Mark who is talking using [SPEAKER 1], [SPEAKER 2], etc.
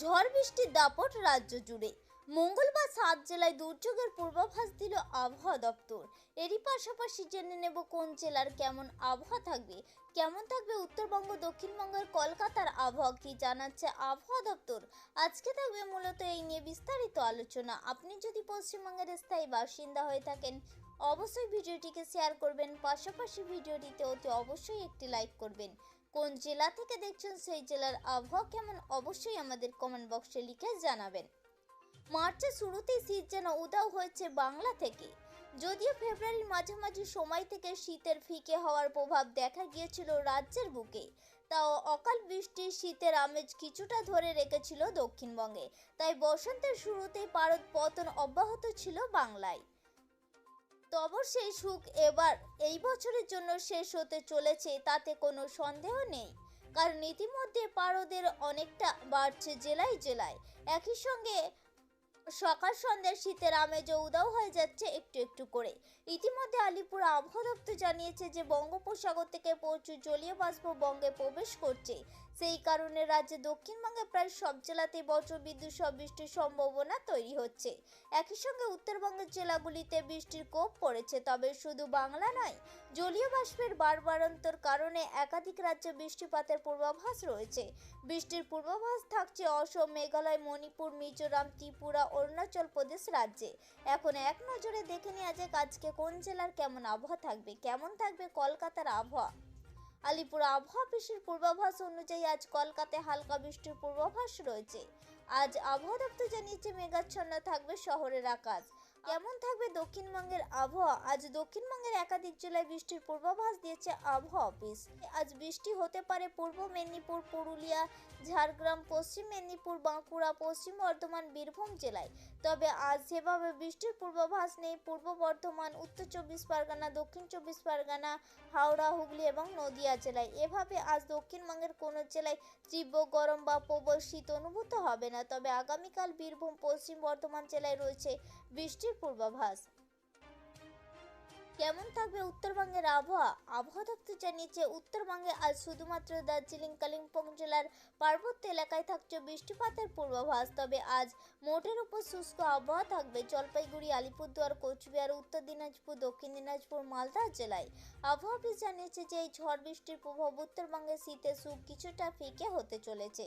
[SPEAKER 1] ঝড় বৃষ্টির দাপট রাজ্য জুড়ে। মঙ্গলবার সাত জেলায় দুর্যোগের পূর্বাভাস দিল আবহাওয়া দপ্তর। এরই পাশাপাশি জেনে নেব কোন জেলার কেমন আবহাওয়া থাকবে। কেমন থাকবে উত্তরবঙ্গ, দক্ষিণবঙ্গের কলকাতার আবহাওয়া কি জানাচ্ছে আবহাওয়া দপ্তর? আজকে থাকবে মূলত এই নিয়ে বিস্তারিত আলোচনা। আপনি যদি পশ্চিমবঙ্গের স্থায়ী বাসিন্দা হয়ে থাকেন, অবশ্যই ভিডিওটিকে শেয়ার করবেন। পাশাপাশি ভিডিওটিতে অতি অবশ্যই একটি লাইক করবেন। কোন জেলা থেকে দেখছেন সেই জেলার আবহাওয়া কেমন, অবশ্যই আমাদের কমেন্ট বক্সে লিখে জানাবেন। মার্চের শুরুতেই শীত যেন উদাও হয়েছে বাংলা থেকে। যদিও ফেব্রুয়ারির মাঝামাঝি সময় থেকে শীতের ফিকে হওয়ার প্রভাব দেখা গিয়েছিল রাজ্যের বুকে, তাও অকাল বৃষ্টি শীতের আমেজ কিছুটা ধরে রেখেছিল দক্ষিণবঙ্গে। তাই বসন্তের শুরুতেই পারদ পতন অব্যাহত ছিল বাংলায়। তবে সেই সুখ এবার এই বছরের জন্য শেষ হতে চলেছে, তাতে কোনো সন্দেহ নেই। কারণ ইতিমধ্যে পারদের অনেকটা বাড়ছে জেলায় জেলায়। একই সঙ্গে সকাল সন্ধ্যার শীতের আমেজও উদাও হয়ে যাচ্ছে একটু একটু করে। ইতিমধ্যে আলিপুর আবহাওয়া দপ্তর জানিয়েছে যে, বঙ্গোপসাগর থেকে প্রচুর জলীয় বাষ্প বঙ্গে প্রবেশ করছে। সেই কারণে রাজ্যে দক্ষিণবঙ্গে প্রায় সব জেলাতেই বজ্র, বিদ্যুৎ সহ বৃষ্টির সম্ভাবনা তৈরি হচ্ছে। একই সঙ্গে উত্তরবঙ্গের জেলাগুলিতে বৃষ্টির কোপ পড়েছে, তবে শুধু বাংলা নয়, জলীয় বাষ্পের বাড়বাড়ন্তর কারণে একাধিক রাজ্যে বৃষ্টিপাতের পূর্বাভাস রয়েছে। বৃষ্টির পূর্বাভাস থাকছে অসম, মেঘালয়, মণিপুর, মিজোরাম, ত্রিপুরা অরুণাচল প্রদেশ রাজ্যে। এখন এক নজরে দেখে নেওয়া যাক আজকে কোন জেলার কেমন আবহাওয়া থাকবে। কেমন থাকবে কলকাতার আবহাওয়া? আলিপুর আবহাওয়া অফিসের পূর্বাভাস অনুযায়ী আজ কলকাতায় হালকা বৃষ্টির পূর্বাভাস রয়েছে। আজ আবহাওয়া দপ্তর জানিয়েছে, মেঘাচ্ছন্ন থাকবে শহরের আকাশ। কেমন থাকবে দক্ষিণবঙ্গের আবহাওয়া? আজ দক্ষিণবঙ্গের একাধিক জেলায় বৃষ্টির পূর্বাভাস দিয়েছে আবহাওয়া অফিস। আজ বৃষ্টি হতে পারে পূর্ব মেদিনীপুর, পুরুলিয়া, ঝাড়গ্রাম, পশ্চিম মেদিনীপুর, বাঁকুড়া, পশ্চিম বর্ধমান, বীরভূম জেলায়। তবে আজ সেভাবে বৃষ্টির পূর্বাভাস নেই। পূর্ব বর্ধমান, উত্তর চব্বিশ পরগনা, দক্ষিণ চব্বিশ পরগনা, হাওড়া, হুগলি এবং নদিয়া জেলায়। এভাবে আজ দক্ষিণবঙ্গের কোনো জেলায় তীব্র গরম বা প্রবল শীত অনুভূত হবে না। তবে আগামীকাল বীরভূম, পশ্চিম বর্ধমান জেলায় রয়েছে বৃষ্টির পূর্বাভাস। কেমন থাকবে উত্তরবঙ্গের আবহাওয়া? আবহাওয়া দপ্তর জানিয়েছে, উত্তরবঙ্গে আজ শুধুমাত্র দার্জিলিং, কালিম্পং জেলার পার্বত্য এলাকায় থাকছে বৃষ্টিপাতের পূর্বাভাস। তবে আজ মোটের উপর শুষ্ক আবহাওয়া থাকবে জলপাইগুড়ি, আলিপুরদুয়ার, কোচবিহার, উত্তর দিনাজপুর, দক্ষিণ দিনাজপুর, মালদা জেলায়। আবহাওয়া জানিয়েছে যে এই ঝড় বৃষ্টির প্রভাব উত্তরবঙ্গে শীতের সুখ কিছুটা ফিকে হতে চলেছে।